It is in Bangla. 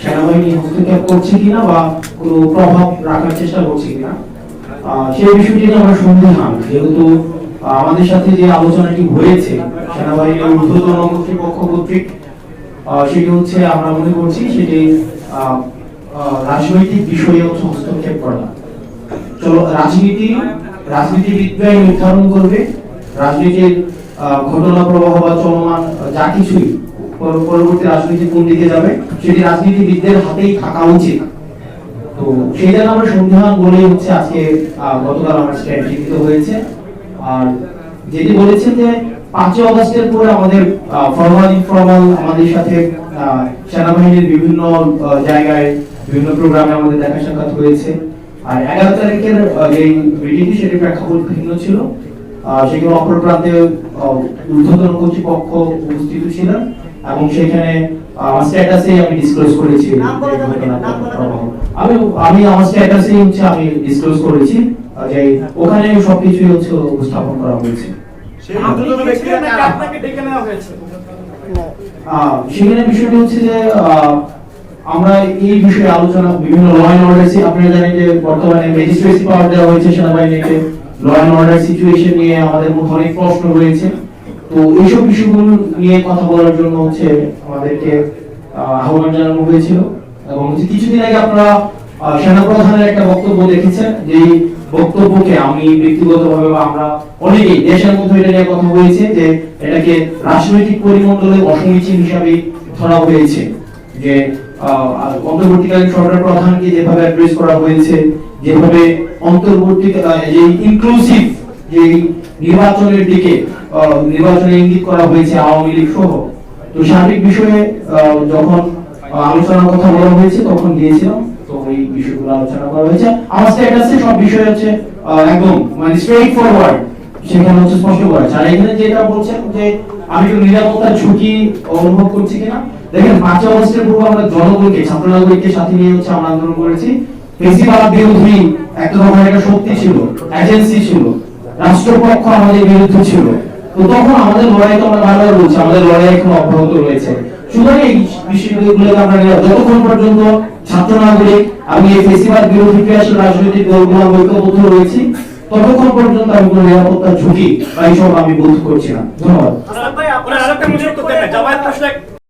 সেনাবাহিনী হস্তক্ষেপ করছে কিনা বা কোনো প্রভাব রাখার চেষ্টা করছে কিনা সেই বিষয়টি নিয়ে আমরা সন্দেহান যেহেতু আমাদের সাথে যে আলোচনাটি হয়েছে, সেনাবাহিনীর ঊর্ধ্বতন কর্তৃপক্ষ কর্তৃক সেটি হচ্ছে আমরা মনে করছি সেটি রাজনৈতিক বিষয়ে হস্তক্ষেপ করা। চলো, রাজনীতি রাজনীতিবিদরাই নির্ধারণ করবে। রাজনীতির ঘটনা, প্রবাহ বা চলমান যা কিছুই পরবর্তী রাজনীতি কোন দিকে যাবে? সেটি রাজনীতিবিদদের হাতেই থাকা উচিত। তো সেই জায়গায় আমরা সন্দেহান বলেই হচ্ছে আজকে গতকাল আমার স্ট্র্যাটেজি দিতে হয়েছে। আর যেটি যে পাঁচই অগস্টের পরে আমাদের আমাদের সাথে সেনাবাহিনীর বিভিন্ন জায়গায়, বিভিন্ন প্রোগ্রামে আমাদের দেখা সাক্ষাৎ হয়েছে। আর এগারো তারিখের যে মিটিংটি সেটি প্রেক্ষাপট ভিন্ন ছিল। সেখানে অপর প্রান্তে ঊর্ধ্বতন কর্তৃপক্ষ উপস্থিত ছিলেন। এবং সেখানে আহ, আমার স্ট্যাটাসে আমি ডিসক্লোজ করেছি। নাম বলা যাবে না, নাম বলা যাবে না। আমি আমি আমার স্ট্যাটাসে হচ্ছে আমি ডিসক্লোজ করেছি যে ওখানে সবকিছুই হচ্ছে উপস্থাপন করা হয়েছে। সেখানে বিষয়টি হচ্ছে যে আহ, আমরা এই বিষয়ে আলোচনা বিভিন্ন ল অ্যান্ড অর্ডার আপনারা জানেন যে বর্তমানে ম্যাজিস্ট্রেসি পাওয়ার দেওয়া হয়েছে সেনাবাহিনীকে। ল অ্যান্ড অর্ডার সিচুয়েশন নিয়ে আমাদের মধ্যে অনেক প্রশ্ন রয়েছে। তো এইসব নিয়ে কথা বলার জন্য হচ্ছে আমাদেরকে আহ্বান জানানো হয়েছিল। এবং কিছুদিন আগে আপনারা সেনাপ্রধানের একটা বক্তব্য দেখেছেন, যেই বক্তব্যকে আমি ব্যক্তিগতভাবে আমরা অনেকেই দেশের মধ্যে এটা নিয়ে কথা হয়েছে যে এটাকে রাজনৈতিক পরিমণ্ডলে অসমীচীন হিসাবে ধরা হয়েছে। যে অন্তর্বর্তীকালীন সরকার প্রধানকে যেভাবে অ্যাড্রেস করা হয়েছে, যেভাবে অন্তর্বর্তী যে ইনক্লুসিভ যে নির্বাচনের দিকে নির্বাচনে ইঙ্গিত করা হয়েছে আওয়ামী লীগ সহ। তো সার্বিক বিষয়ে যখন আলোচনার কথা বলা হয়েছে, তখন গিয়েছিলাম তো এই বিষয়গুলো আলোচনা করা হয়েছে। আমার সব বিষয় একদম মানে ফরওয়ার্ড সেখানে হচ্ছে স্পষ্ট করা। আর এখানে যেটা বলছেন যে, আমি নিরাপত্তার ঝুঁকি অনুভব করছি কিনা, দেখেন পাঁচ অগস্টের পূর্বে আমরা জনগণকে ছাত্র নাগরিককে সাথে নিয়ে হচ্ছে আমরা আন্দোলন করেছি। বেশিরভাগ বিরোধী ধরনের একটা শক্তি ছিল এজেন্সি ছিল। রাষ্ট্রপক্ষ আমাদের বিরুদ্ধে ছিল। তো তখন আমাদের লড়াই তো আমরা বারবার বলছি, আমাদের লড়াই এখন অব্যাহত রয়েছে। সুতরাং এই আমরা যতক্ষণ পর্যন্ত ছাত্র নাগরিক আমি এই ফেসিবাদ বিরোধী ক্রিয়াশীল রাজনৈতিক দলগুলো ঐক্যবদ্ধ রয়েছি, ততক্ষণ পর্যন্ত আমি কোনো নিরাপত্তার ঝুঁকি বা এইসব আমি বোধ করছি না। ধন্যবাদ।